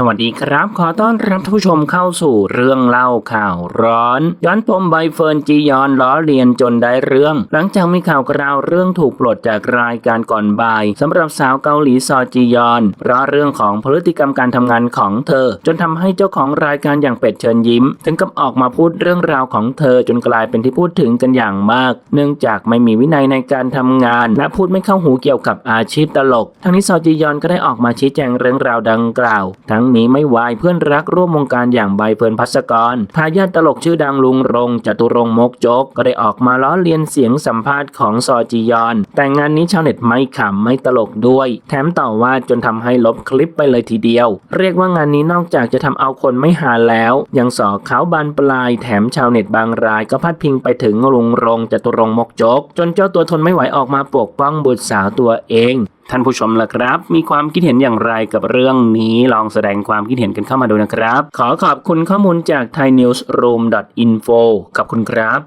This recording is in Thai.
สวัสดีครับ ขอต้อนรับท่านผู้ชมเข้าสู่เรื่องเล่าข่าวร้อน ย้อนปมใบเฟิร์นจียอนล้อเลียนจนได้เรื่อง หลังจากมีข่าวกราวเรื่องถูกปลดจากรายการก่อนบ่ายสำหรับสาวเกาหลีซอจียอนเพราะเรื่องของพฤติกรรมการทำงานของเธอ จนทำให้เจ้าของรายการอย่างเป็ดเชิญยิ้ม ถึงกับออกมาพูดเรื่องราวของเธอจนกลายเป็นที่พูดถึงกันอย่างมาก เนื่องจากไม่มีวินัยในการทำงาน และพูดไม่เข้าหูเกี่ยวกับอาชีพตลกทั้งนี้ซอจียอนก็ได้ออกมาชี้แจงเรื่องราวดังกล่าวทั้งนี้ไม่วายเพื่อนรักร่วมวงการอย่างใบเฟิร์นพัสกรทายาทตลกชื่อดังลุงรงจตุรงมกจก ก็ได้ออกมาล้อเลียนเสียงสัมภาษณ์ของซอจียอน แต่งานนี้ชาวเน็ตไม่ขำไม่ตลกด้วย แถมต่อว่าจนทำให้ลบคลิปไปเลยทีเดียว เรียกว่างานนี้นอกจากจะทำเอาคนไม่หาแล้ว ยังสอเขาบานปลายแถมชาวเน็ตบางรายก็พัดพิงไปถึงลุงรงจตุรงมกจก จนเจ้าตัวทนไม่ไหวออกมาปกป้องบุตรสาวตัวเอง ท่านผู้ชมล่ะครับ มีความคิดเห็นอย่างไรกับเรื่องนี้ลองแสดงความคิดเห็นกันเข้ามาดูนะครับ ขอขอบคุณข้อมูลจาก thainewsroom.info ขอบคุณครับ